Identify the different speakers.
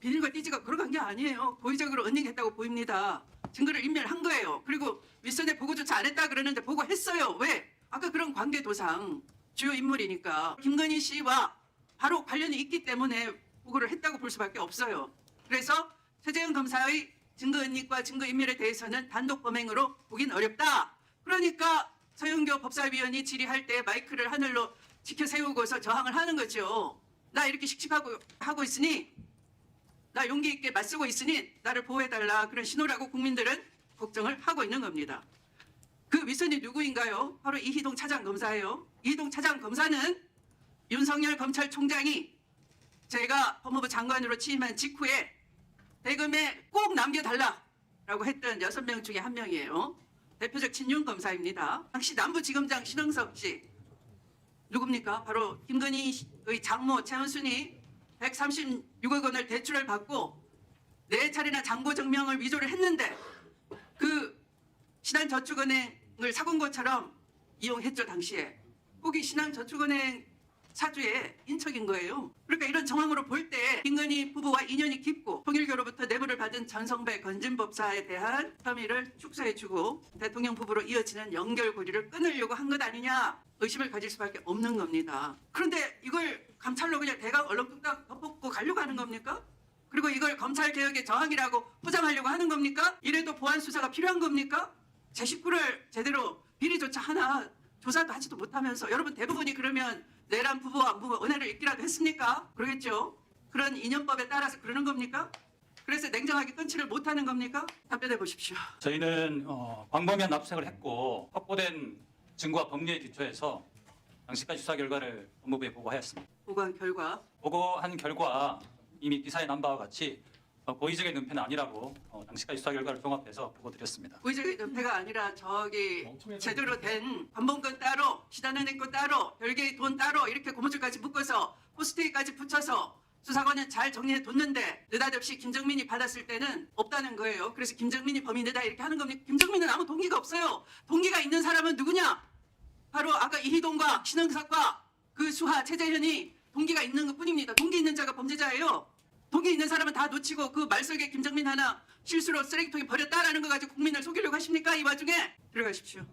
Speaker 1: 비닐과 띠지가 걸어간 게 아니에요. 고의적으로 언닝했다고 보입니다. 증거를 인멸한 거예요. 그리고 윗선에 보고조차 안 했다 그러는데 보고했어요. 왜? 아까 그런 관계 도상 주요 인물이니까 김건희 씨와 바로 관련이 있기 때문에 보고를 했다고 볼 수밖에 없어요. 그래서 최재형 검사의 증거 은닉과 증거 인멸에 대해서는 단독 범행으로 보긴 어렵다. 그러니까 서영교 법사위원이 질의할 때 마이크를 하늘로 지켜 세우고서 저항을 하는 거죠. 나 이렇게 씩씩하고 하고 있으니 나 용기 있게 맞서고 있으니 나를 보호해달라 그런 신호라고 국민들은 걱정을 하고 있는 겁니다. 그 윗선이 누구인가요? 바로 이희동 차장 검사예요. 이희동 차장 검사는 윤석열 검찰총장이 제가 법무부 장관으로 취임한 직후에 대금에 꼭 남겨달라라고 했던 여섯 명 중에 한 명이에요. 대표적 친윤 검사입니다. 당시 남부지검장 신흥석 씨 누굽니까? 바로 김건희의 장모 최은순이 136억 원을 대출을 받고 네 차례나 장고 증명을 위조를 했는데 그 신한저축은행을 사건 것처럼 이용했죠 당시에. 거기 신한저축은행 사주의 인척인 거예요. 그러니까 이런 정황으로 볼 때 김건희 부부와 인연이 깊고 통일교로부터 내부를 받은 전성배 건진법사에 대한 혐의를 축소해주고 대통령 부부로 이어지는 연결고리를 끊으려고 한 것 아니냐 의심을 가질 수밖에 없는 겁니다. 그런데 이걸 감찰로 그냥 대강 얼렁뚱땅 덮어고 가려고 하는 겁니까? 그리고 이걸 검찰 개혁의 저항이라고 포장하려고 하는 겁니까? 이래도 보안 수사가 필요한 겁니까? 제 식구를 제대로 비리조차 하나 조사도 하지도 못하면서 여러분 대부분이 그러면 내란 부부와 안부가 은혜를 잊기라도 했습니까? 그러겠죠. 그런 인연법에 따라서 그러는 겁니까? 그래서 냉정하게 끊지를 못하는 겁니까? 답변해 보십시오.
Speaker 2: 저희는 어, 광범위한 납세를 했고 확보된 증거와 법리에 기초해서 당시까지 수사 결과를 법무부에 보고하였습니다.
Speaker 1: 보고한 결과
Speaker 2: 보고한 결과 이미 기사에 난 바와 같이 어, 고의적인 은폐는 아니라고 어, 당시까지 수사 결과를 종합해서 보고 드렸습니다.
Speaker 1: 고의적인 은폐가 아니라 저기 제대로 된 관본권 따로 시단은행 거 따로 별개의 돈 따로 이렇게 고무줄까지 묶어서 포스트잇까지 붙여서 수사관은 잘 정리해 뒀는데 느닷없이 김정민이 받았을 때는 없다는 거예요. 그래서 김정민이 범인이다 이렇게 하는 겁니까? 김정민은 아무 동기가 없어요. 동기가 있는 사람은 누구냐? 바로 아까 이희동과 신흥석과 그 수하 최재현이 동기가 있는 것 뿐입니다. 동기 있는 자가 범죄자예요. 동기 있는 사람은 다 놓치고 그 말석에 김정민 하나 실수로 쓰레기통에 버렸다라는 거 가지고 국민을 속이려고 하십니까? 이 와중에 들어가십시오.